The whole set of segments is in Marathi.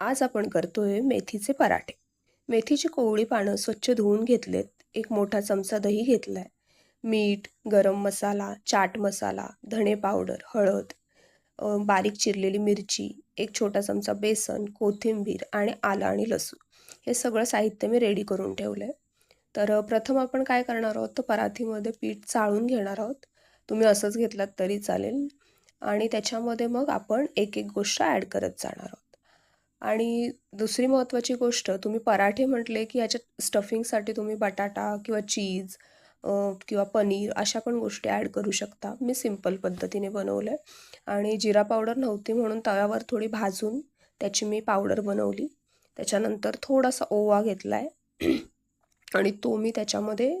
आज आपण करतोय मेथीचे पराठे. मेथीची कोवळी पानं स्वच्छ धुवून घेतलेत. एक मोठा चमचा दही घेतलाय. मीठ गरम मसाला चाट मसाला धणे पावडर हळद बारीक चिरलेली मिरची एक छोटा चमचा बेसन कोथिंबीर आणि आलं आणि लसूण. हे सगळं साहित्य मी रेडी करून ठेवलं आहे तर प्रथम आपण काय करणार आहोत? तर पराठीमध्ये पीठ चाळून घेणार आहोत. तुम्ही असंच घेतलात तरी चालेल. आणि त्याच्यामध्ये मग आपण एक एक गोष्ट ॲड करत जाणार आहोत. आणि दुसरी महत्त्वाची गोष्ट तुम्ही पराठे म्हटले की याच्यात स्टफिंगसाठी तुम्ही बटाटा किंवा चीज किंवा पनीर अशा पण गोष्टी ॲड करू शकता. मी सिंपल पद्धतीने बनवलं आहे आणि जिरा पावडर नव्हती म्हणून तव्यावर थोडी भाजून त्याची मी पावडर बनवली. त्याच्यानंतर थोडासा ओवा घेतला आहे आणि तो मी त्याच्यामध्ये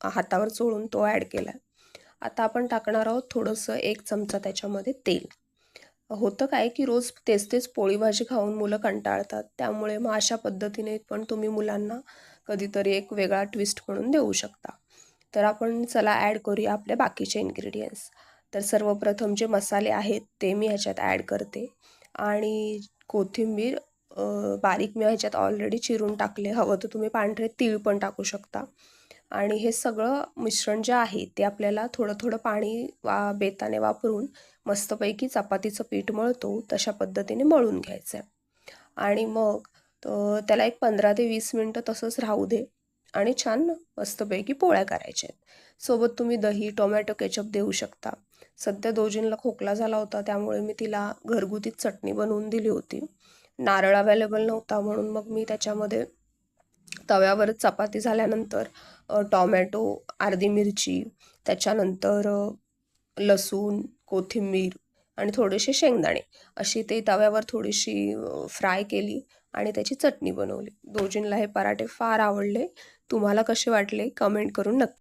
हातावर चोळून तो ॲड केला आहे आता आपण टाकणार आहोत थोडंसं एक चमचा त्याच्यामध्ये तेल. होतं काय की रोज तेच तेच पोळी भाजी खाऊन मुलं कंटाळतात. त्यामुळे मग अशा पद्धतीने पण तुम्ही मुलांना कधीतरी एक वेगळा ट्विस्ट म्हणून देऊ शकता. तर आपण चला ॲड करूया आपल्या बाकीचे इन्ग्रेडियंट्स तर सर्वप्रथम जे मसाले आहेत ते मी ह्याच्यात ॲड करते. आणि कोथिंबीर बारीक मी ह्याच्यात ऑलरेडी चिरून टाकले. हवं तर तुम्ही पांढरे तीळ पण टाकू शकता. आणि हे सगळं मिश्रण जे आहे ते आपल्याला थोडं थोडं पाणी वा बेताने वापरून मस्तपैकी चपातीचं पीठ मळतो तशा पद्धतीने मळून घ्यायचं आहे आणि मग त्याला एक पंधरा ते वीस मिनटं तसंच राहू दे आणि छान मस्तपैकी पोळ्या करायच्या आहेत. सोबत तुम्ही दही टोमॅटो केचप देऊ शकता. सध्या दोजींला खोकला झाला होता त्यामुळे मी तिला घरगुतीच चटणी बनवून दिली होती. नारळ अवेलेबल नव्हता म्हणून मग मी त्याच्यामध्ये तव्यावर चपाती झाल्यानंतर टॉमॅटो अर्धी मिरची त्याच्यानंतर लसूण कोथिंबीर आणि थोडेसे शेंगदाणे अशी ते तव्यावर थोडीशी फ्राय केली आणि त्याची चटणी बनवली. दोजींला हे पराठे फार आवडले. तुम्हाला कसे वाटले? कमेंट करून नक्की